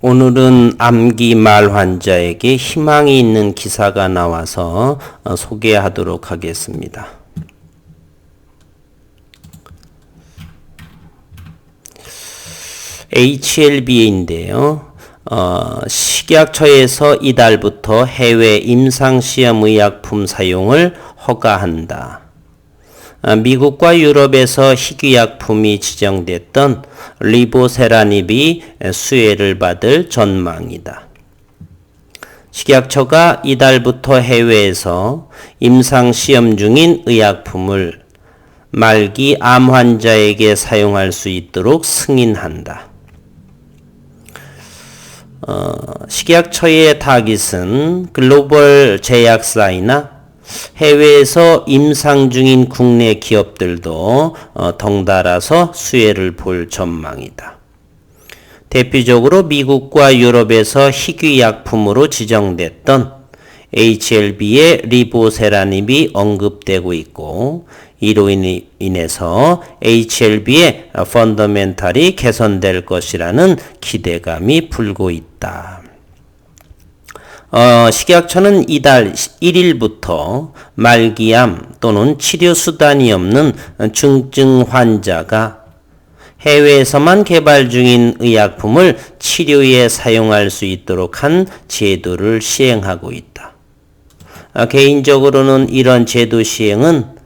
오늘은 암기 말 환자에게 희망이 있는 기사가 나와서 어, 소개하도록 하겠습니다. 식약처에서 이달부터 해외 임상시험 의약품 사용을 허가한다. 아, 미국과 유럽에서 희귀약품이 지정됐던 리보세라닙이 수혜를 받을 전망이다. 식약처가 이달부터 해외에서 임상 시험 중인 의약품을 말기 암 환자에게 사용할 수 있도록 승인한다. 어, 식약처의 타깃은 글로벌 제약사이나 해외에서 임상 중인 국내 기업들도 어, 덩달아서 수혜를 볼 전망이다. 대표적으로 미국과 유럽에서 희귀 약품으로 지정됐던 HLB의 리보세라닙이 언급되고 있고 이로 인해서 HLB의 펀더멘탈이 개선될 것이라는 기대감이 불고 있다. 어, 식약처는 이달 1일부터 말기암 또는 치료 수단이 없는 중증 환자가 해외에서만 개발 중인 의약품을 치료에 사용할 수 있도록 한 제도를 시행하고 있다. 아, 개인적으로는 이런 제도 시행은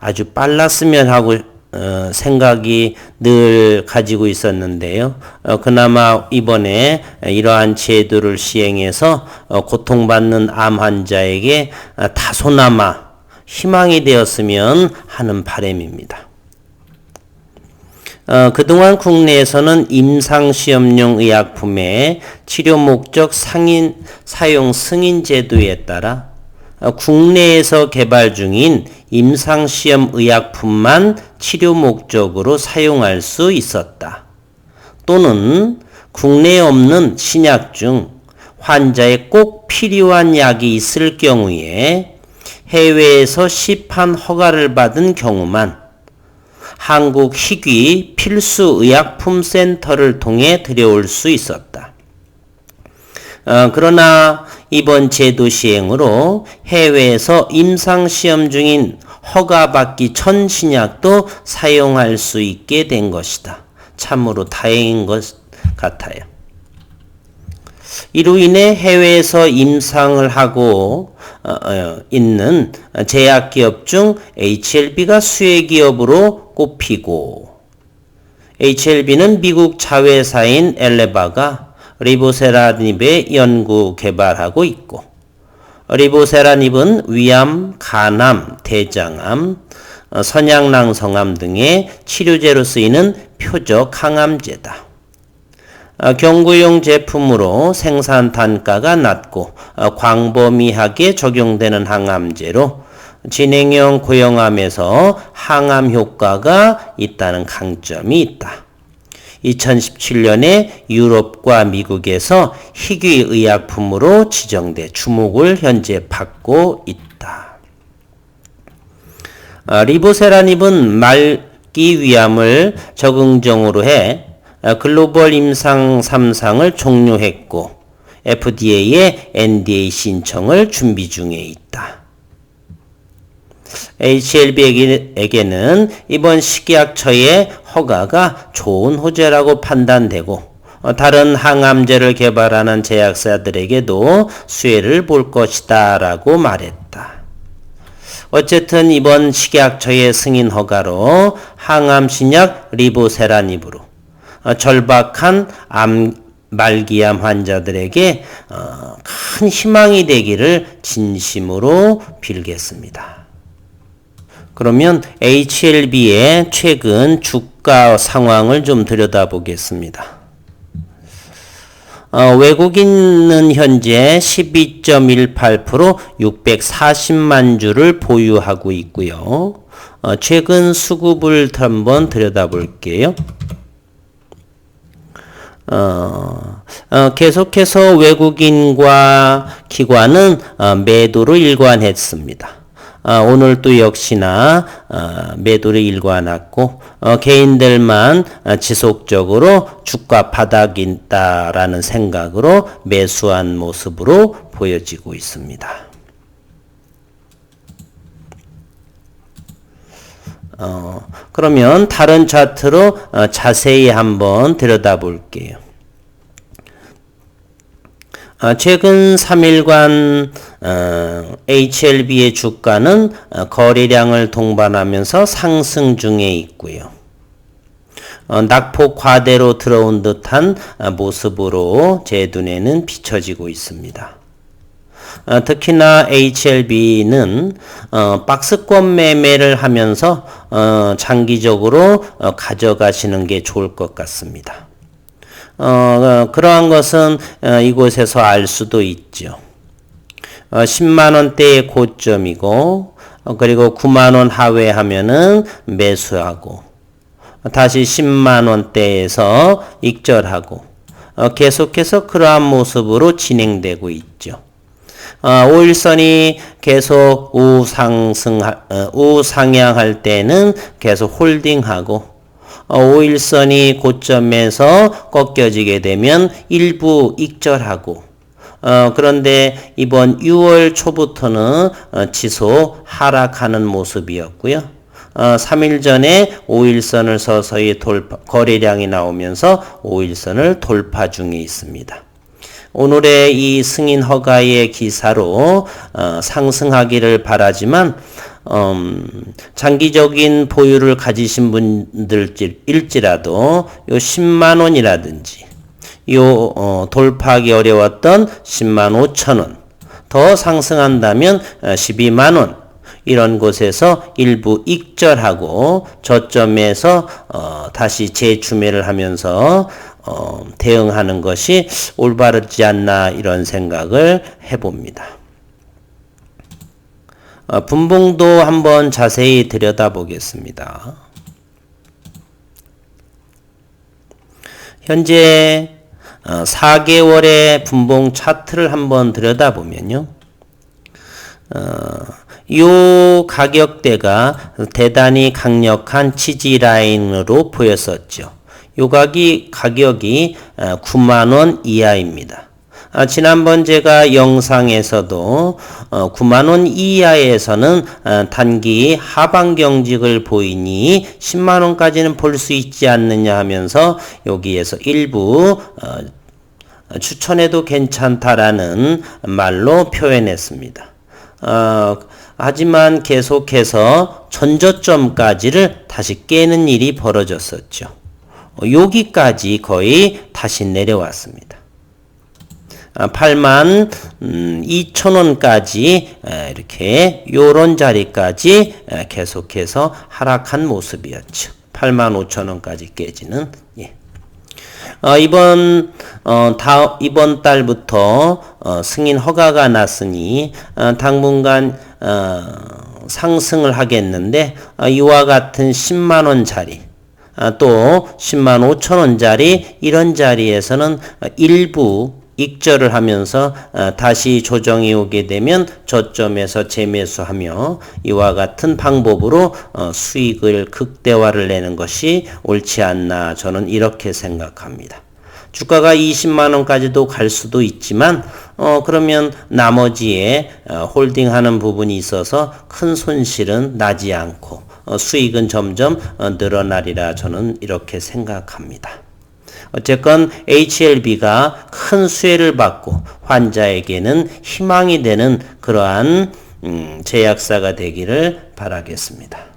아주 빨랐으면 하고 어, 생각이 늘 가지고 있었는데요. 어, 그나마 이번에 이러한 제도를 시행해서 어, 고통받는 암 환자에게 어, 다소나마 희망이 되었으면 하는 바람입니다. 어, 그동안 국내에서는 임상시험용 의약품의 치료 목적 상인 사용 승인 제도에 따라 어, 국내에서 개발 중인 임상시험 의약품만 치료 목적으로 사용할 수 있었다. 또는 국내에 없는 신약 중 환자에 꼭 필요한 약이 있을 경우에 해외에서 시판 허가를 받은 경우만 한국 희귀 필수 의약품 센터를 통해 들여올 수 있었다. 어, 그러나 이번 제도 시행으로 해외에서 임상 시험 중인 허가받기 전 신약도 사용할 수 있게 된 것이다. 참으로 다행인 것 같아요. 이로 인해 해외에서 임상을 하고 어, 어, 있는 제약기업 중 HLB가 수혜기업으로 꼽히고 HLB는 미국 자회사인 엘레바가 리보세라닙의 연구 개발하고 있고 리보세라닙은 위암, 간암, 대장암, 어, 선양낭성암 등의 치료제로 쓰이는 표적 항암제다. 어, 경구용 제품으로 생산 단가가 낮고 어, 광범위하게 적용되는 항암제로 진행형 고형암에서 항암 효과가 있다는 강점이 있다. 2017년에 유럽과 미국에서 희귀 의약품으로 지정돼 주목을 현재 받고 있다. 아, 리보세라닙은 말기 위암을 적응정으로 해 아, 글로벌 임상 3상을 종료했고 FDA의 NDA 신청을 준비 중에 있다. HLB에게는 이번 식약처의 허가가 좋은 호재라고 판단되고 어, 다른 항암제를 개발하는 제약사들에게도 수혜를 볼 것이다 라고 말했다. 어쨌든 이번 식약처의 승인 허가로 항암 신약 리보세라닙으로 어, 절박한 암 말기암 환자들에게 어, 큰 희망이 되기를 진심으로 빌겠습니다. 그러면 HLB의 최근 주가 상황을 좀 들여다보겠습니다. 어, 외국인은 현재 12.18% 640만 주를 보유하고 있고요. 어, 최근 수급을 한번 들여다볼게요. 어, 어, 계속해서 외국인과 기관은 어, 매도로 일관했습니다. 어, 오늘 또 역시나 어, 매도를 일관했고 어, 개인들만 어, 지속적으로 주가 바닥이다라는 생각으로 매수한 모습으로 보여지고 있습니다. 어, 그러면 다른 차트로 어, 자세히 한번 들여다볼게요. 어, 최근 3일간 어, HLB의 주가는 어, 거래량을 동반하면서 상승 중에 있고요. 어, 낙폭 과대로 들어온 듯한 어, 모습으로 제 눈에는 비춰지고 있습니다. 어, 특히나 HLB는 어, 박스권 매매를 하면서 어, 장기적으로 어, 가져가시는 게 좋을 것 같습니다. 어, 어, 그러한 것은 어, 이곳에서 알 수도 있죠. 어, 10만 원대의 고점이고 어, 그리고 9만 원 하회 하면은 매수하고 다시 10만 원대에서 익절하고 어, 계속해서 그러한 모습으로 진행되고 있죠. 어, 5일선이 계속 우상승, 어, 우상향할 때는 계속 홀딩하고, 어, 5일선이 고점에서 꺾여지게 되면 일부 익절하고, 어, 그런데 이번 6월 초부터는 어, 지속 하락하는 모습이었고요. 어, 3일 전에 5일선을 서서히 돌파, 거래량이 나오면서 5일선을 돌파 중에 있습니다. 오늘의 이 승인 허가의 기사로 어, 상승하기를 바라지만 음, 장기적인 보유를 가지신 분들일지라도 요 10만 원이라든지 요 어, 돌파하기 어려웠던 10만 5천 원 더 상승한다면 12만 원 이런 곳에서 일부 익절하고 저점에서 어, 다시 재추매를 하면서 어, 대응하는 것이 올바르지 않나 이런 생각을 해봅니다. 어, 분봉도 한번 자세히 들여다보겠습니다. 현재 어, 4개월의 분봉 차트를 한번 들여다보면요. 어, 요 가격대가 대단히 강력한 지지 라인으로 보였었죠. 요각이 가격이 9만 원 이하입니다. 아, 지난번 제가 영상에서도 어, 9만 원 이하에서는 어, 단기 하방 경직을 보이니 10만 원까지는 볼 수 있지 않느냐 하면서 여기에서 일부 어, 추천해도 괜찮다라는 말로 표현했습니다. 어, 하지만 계속해서 전저점까지를 다시 깨는 일이 벌어졌었죠. 어, 여기까지 거의 다시 내려왔습니다. 8만 아, 2천 음, 원까지 이렇게 요런 자리까지 계속해서 하락한 모습이었죠. 8만 5천 원까지 깨지는 예. 어, 이번 어, 다, 이번 달부터 어, 승인 허가가 났으니 어, 당분간 어, 상승을 하겠는데 어, 이와 같은 10만 원짜리 아, 또 10만 5천 원짜리 이런 자리에서는 일부 익절을 하면서 아, 다시 조정이 오게 되면 저점에서 재매수하며 이와 같은 방법으로 어, 수익을 극대화를 내는 것이 옳지 않나 저는 이렇게 생각합니다. 주가가 20만 원까지도 갈 수도 있지만 어 그러면 나머지에 어, 홀딩하는 부분이 있어서 큰 손실은 나지 않고 어, 수익은 점점 어, 늘어나리라 저는 이렇게 생각합니다. 어쨌건 HLB가 큰 수혜를 받고 환자에게는 희망이 되는 그러한 음, 제약사가 되기를 바라겠습니다.